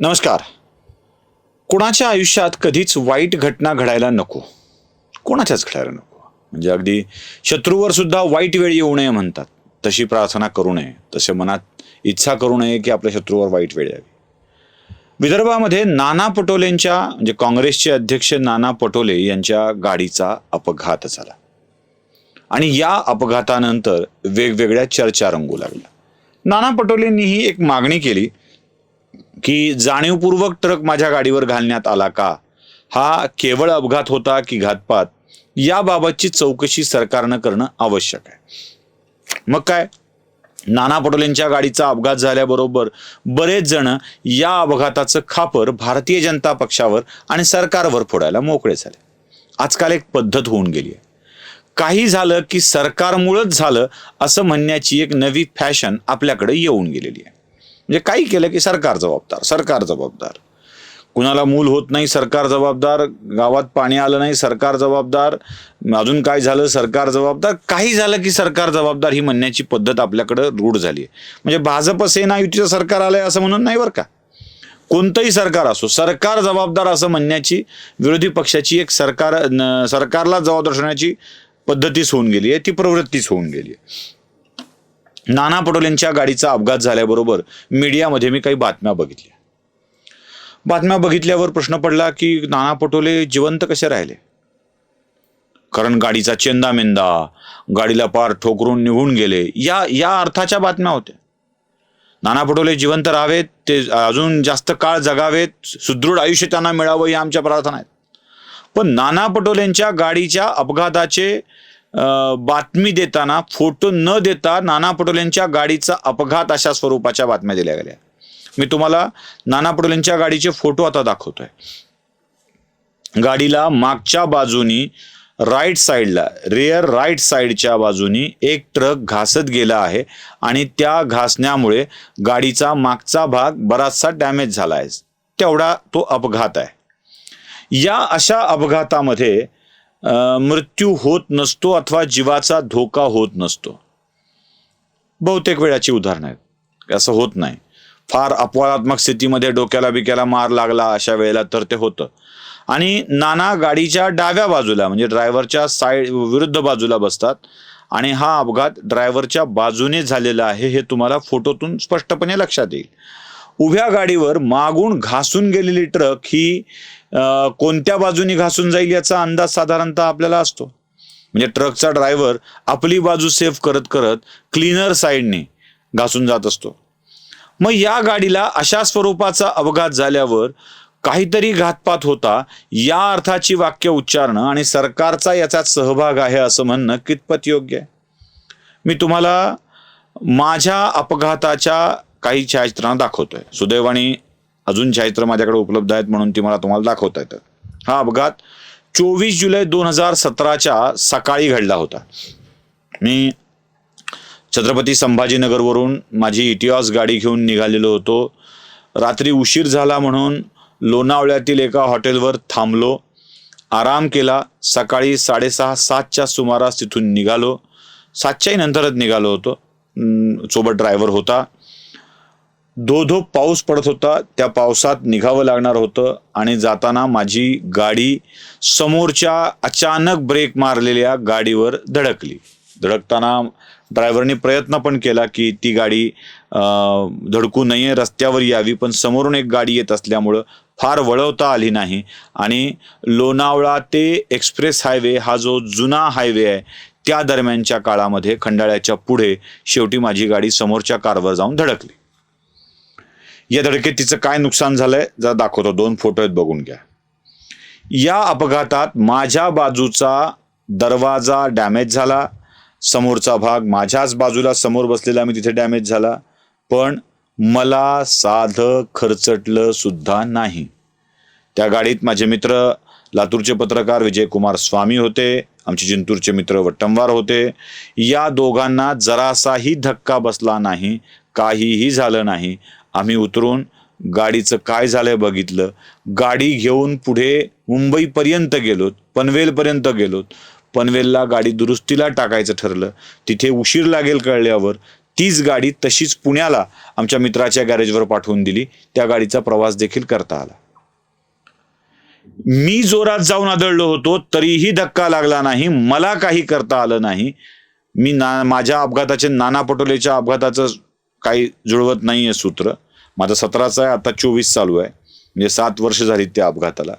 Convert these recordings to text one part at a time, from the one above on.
नमस्कार. कोणाच्या आयुष्यात कधीच वाईट घटना घडायला नको? कोणाच्याच घडायला नको? म्हणजे अगदी शत्रूवर सुद्धा वाईट वेळ येऊ नये म्हणतात. तशी प्रार्थना करू नये. तसे मनात इच्छा करू नये की आपल्या शत्रूवर वाईट वेळ यावी. विदर्भामध्ये नाना पटोलेंच्या म्हणजे काँग्रेसचे अध्यक्ष नाना पटोले यांच्या गाडीचा अपघात झाला. आणि या अपघातानंतर वेगवेगळ्या चर्चा रंगू लागल्या. नाना पटोलेंनीही एक मागणी केली की जाणीवपूर्वक ट्रक माझ्या गाडीवर घालण्यात आला का? हा केवळ अपघात होता की घातपात? याबाबतची चौकशी सरकारनं करणं आवश्यक आहे. मग काय? नाना पटोलेंच्या गाडीचा अपघात झाल्याबरोबर बरेच जण या अपघाताचं खापर भारतीय जनता पक्षावर आणि सरकारवर फोडायला मोकळे झाले. आजकाल एक पद्धत होऊन गेली आहे. काही झालं की सरकारमुळंच झालं असं म्हणण्याची एक नवी फॅशन आपल्याकडे येऊन गेलेली आहे. म्हणजे काही केलं की सरकार जबाबदार सरकार जबाबदार. कुणाला मूल होत नाही सरकार जबाबदार. गावात पाणी आलं नाही सरकार जबाबदार. अजून काय झालं सरकार जबाबदार. काही झालं की सरकार जबाबदार ही म्हणण्याची पद्धत आपल्याकडं रूढ झाली आहे. म्हणजे भाजप सेना युतीचं सरकार आलंय असं म्हणून नाही बरं का? कोणतंही सरकार असो सरकार जबाबदार असं म्हणण्याची विरोधी पक्षाची एक सरकार सरकारला जबाबदार ठरवण्याची पद्धतीच होऊन गेली आहे ती प्रवृत्तीच होऊन गेली आहे. नाना पटोलेंच्या गाडीचा अपघात झाल्याबरोबर मीडियामध्ये मी काही बातम्या बघितल्या. बातम्या बघितल्यावर प्रश्न पडला की नाना पटोले जिवंत कसे राहिले? कारण गाडीचा चेंदामेंदा गाडीला पार ठोकरून निघून गेले या या अर्थाच्या बातम्या होत्या. नाना पटोले जिवंत राहावेत ते अजून जास्त काळ जगावेत सुदृढ आयुष्य त्यांना मिळावं या आमच्या प्रार्थना आहेत. पण नाना पटोलेंच्या गाडीच्या अपघाताचे बातमी देताना फोटो न देता नाना पटोलेंच्या गाडीचा अपघात अशा स्वरूपाच्या बातम्या दिल्या गेल्या. मी तुम्हाला नाना पटोलेंच्या गाडीचे फोटो आता दाखवतोय. गाडीला मागच्या बाजूनी राईट साईडला रेअर राईट साईडच्या बाजूनी एक ट्रक घासत गेला आहे आणि त्या घासण्यामुळे गाडीचा मागचा भाग बराचसा डॅमेज झाला आहे. तेवढा तो अपघात आहे. या अशा अपघातामध्ये मृत्यू होत नसतो अथवा जीवाचा धोका होत नसतो. बहुतेक वेळाची उदाहरणं आहेत. असं होत नाही. फार अपवादात्मक स्थितीमध्ये डोक्याला बिक्याला मार लागला अशा वेळेला तर ते होतं. आणि नाना गाडीच्या डाव्या बाजूला म्हणजे ड्रायव्हरच्या साईड विरुद्ध बाजूला बसतात. आणि हा अपघात ड्रायव्हरच्या बाजूने झालेला आहे हे तुम्हाला फोटोतून स्पष्टपणे लक्षात येईल. उभ्या गाडीवर मागून घासून गेलेली ट्रक ही कोणत्या बाजूनी घासून जाईल याचा अंदाज साधारणतः आपल्याला असतो. म्हणजे ट्रकचा ड्रायव्हर आपली बाजू सेफ करत करत क्लीनर साईडने घासून जात असतो. मग या गाडीला अशा स्वरूपाचा अपघात झाल्यावर काहीतरी घातपात होता या अर्थाची वाक्य उच्चारणं आणि सरकारचा याच्यात सहभाग आहे असं म्हणणं कितपत योग्य आहे? मी तुम्हाला माझ्या अपघाताच्या काही छायाचित्रांना दाखवतोय. सुदैवाने अजून छायाचित्र माझ्याकडे उपलब्ध आहेत म्हणून ती मला तुम्हाला दाखवता येतं. हा अपघात चोवीस जुलै दोन हजार सतराच्या सकाळी घडला होता. मी छत्रपती संभाजीनगरवरून माझी इटिऑस गाडी घेऊन निघालेलो होतो. रात्री उशीर झाला म्हणून लोणावळ्यातील एका हॉटेलवर थांबलो. आराम केला. सकाळी साडेसहा सातच्या सुमारास तिथून निघालो. सातच्याही नंतरच निघालो होतो. सोबत ड्रायव्हर होता. धो धो पाऊस पडत होता त्या पावसात निघावं लागणार होतं आणि जाताना माझी गाडी समोरच्या अचानक ब्रेक मारलेल्या गाडीवर धडकली. धडकताना ड्रायव्हरने प्रयत्न पण केला की ती गाडी धडकू नये रस्त्यावर यावी पण समोरून एक गाडी येत असल्यामुळं फार वळवता आली नाही आणि लोणावळा ते एक्सप्रेस हायवे हा जो जुना हायवे आहे त्या दरम्यानच्या काळामध्ये खंडाळ्याच्या पुढे शेवटी माझी गाडी समोरच्या कारवर जाऊन धडकली. या धडकेत तिचं काय नुकसान झालंय जरा दाखवतो. दोन फोटो आहेत बघून घ्या. या अपघातात माझ्या बाजूचा दरवाजा डॅमेज झाला. समोरचा भाग माझ्याच बाजूला समोर बसलेला मी तिथे डॅमेज झाला. पण मला साधं खर्चटलं सुद्धा नाही. त्या गाडीत माझे मित्र लातूरचे पत्रकार विजयकुमार स्वामी होते आमचे जिंतूरचे मित्र वट्टंवार होते. या दोघांना जरासाही धक्का बसला नाही काहीही झालं नाही. आम्ही उतरून गाडीचं काय झालंय बघितलं. गाडी घेऊन पुढे मुंबईपर्यंत गेलोत पनवेलपर्यंत गेलोत. पनवेलला गाडी दुरुस्तीला टाकायचं ठरलं. तिथे उशीर लागेल कळल्यावर तीच गाडी तशीच पुण्याला आमच्या मित्राच्या गॅरेजवर पाठवून दिली. त्या गाडीचा प्रवास देखील करता आला. मी जोरात जाऊन आदळलो होतो तरीही धक्का लागला नाही मला काही करता आलं नाही. मी ना माझ्या अपघाताचे नाना पटोलेच्या अपघाताचं काही जुळवत नाहीये सूत्र. माझा सतराचा आहे आता चोवीस चालू आहे. म्हणजे सात वर्ष झाली त्या अपघाताला.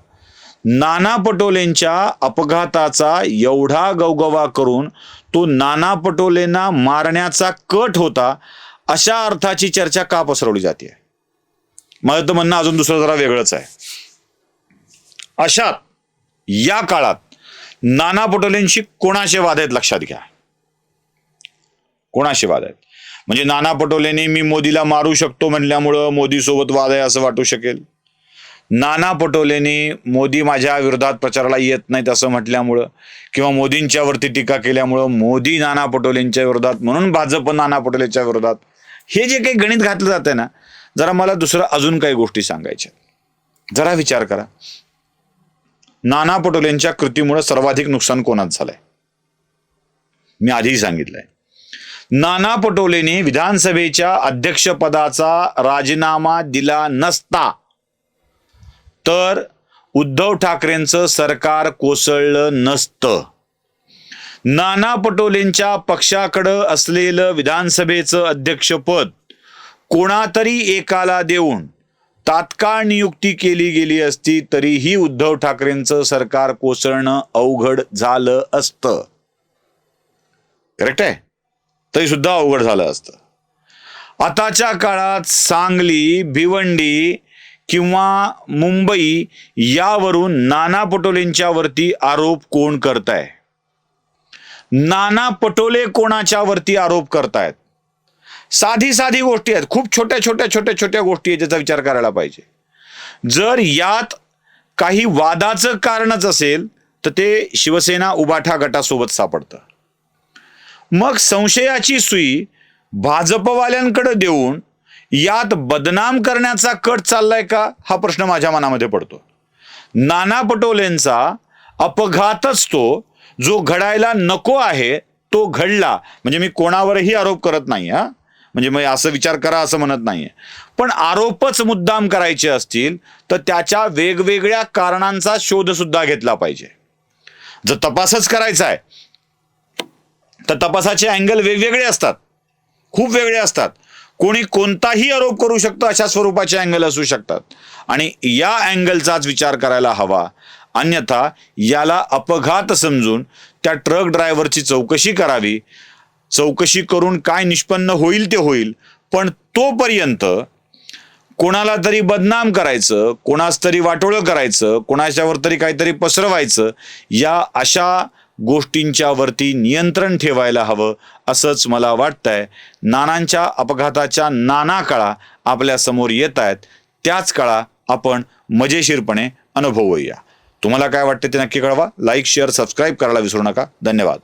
नाना पटोलेंच्या अपघाताचा एवढा गवगवा करून तो नाना पटोलेंना मारण्याचा कट होता अशा अर्थाची चर्चा का पसरवली जाते? माझं तर म्हणणं अजून दुसरं जरा वेगळंच आहे. अशात या काळात नाना पटोलेंशी कोणाचे वाद आहेत लक्षात घ्या. कोणाशी वाद आहेत? म्हणजे नाना पटोलेने मी मोदीला मारू शकतो म्हणल्यामुळं मोदी सोबत वाद आहे असं वाटू शकेल. नाना पटोलेने मोदी माझ्या विरोधात प्रचाराला येत नाहीत असं म्हटल्यामुळं किंवा मोदींच्यावरती टीका केल्यामुळं मोदी नाना पटोलेंच्या विरोधात म्हणून भाजप नाना पटोलेच्या विरोधात हे जे काही गणित घातलं जातंय ना जरा मला दुसरं अजून काही गोष्टी सांगायच्या जरा विचार करा. नाना पटोलेंच्या कृतीमुळे सर्वाधिक नुकसान कोणात झालंय? मी आधीही सांगितलंय. नाना पटोलेने विधानसभेच्या अध्यक्षपदाचा राजीनामा दिला नसता. तर उद्धव ठाकरेंचं सरकार कोसळलं नसतं. नाना पटोलेंच्या पक्षाकडं असलेलं विधानसभेचं अध्यक्षपद कोणातरी एकाला देऊन तात्काळ नियुक्ती केली गेली असती तरीही उद्धव ठाकरेंचं सरकार कोसळणं अवघड झालं असतं. करेक्ट आहे? तरी सुद्धा अवघड झालं असतं. आताच्या काळात सांगली भिवंडी किंवा मुंबई यावरून नाना पटोलेंच्या वरती आरोप कोण करताय? नाना पटोले कोणाच्या वरती आरोप करतायत? साधी साधी गोष्टी आहेत. खूप छोट्या छोट्या छोट्या छोट्या गोष्टी आहेत ज्याचा विचार करायला पाहिजे. जर यात काही वादाचं कारणच असेल तर ते शिवसेना उबाठा गटासोबत सापडतं. मग संशयाची सुई भाजपवाल्यांकडे देऊन यात बदनाम करण्याचा कट चाललाय का? हा प्रश्न माझ्या मनामध्ये पडतो. नाना पटोलेंचा अपघातच तो जो घडायला नको आहे तो घडला. म्हणजे मी कोणावरही आरोप करत नाही हा. म्हणजे मग असं विचार करा असं म्हणत नाहीये. पण आरोपच मुद्दाम करायचे असतील तर त्याच्या वेगवेगळ्या कारणांचा शोध सुद्धा घेतला पाहिजे. जर तपासच करायचा आहे तर तपासाचे अँगल वेगवेगळे असतात. खूप वेगळे असतात. कोणी कोणताही आरोप करू शकतो अशा स्वरूपाचे अँगल असू शकतात. आणि या अँगलचाच विचार करायला हवा. अन्यथा याला अपघात समजून त्या ट्रक ड्रायव्हरची चौकशी करावी. चौकशी करून काय निष्पन्न होईल ते होईल. पण तोपर्यंत कोणाला तरी बदनाम करायचं कोणास तरी वाटोळं करायचं कोणाच्यावर तरी काहीतरी पसरवायचं या अशा गोष्टींच्या वरती नियंत्रण ठेवायला हवं असंच मला वाटतंय. नानांच्या अपघाताच्या नाना काळा आपल्यासमोर येत आहेत. त्याच काळा आपण मजेशीरपणे अनुभवूया. तुम्हाला काय वाटते ते नक्की कळवा. लाईक शेअर सबस्क्राईब करायला विसरू नका. धन्यवाद.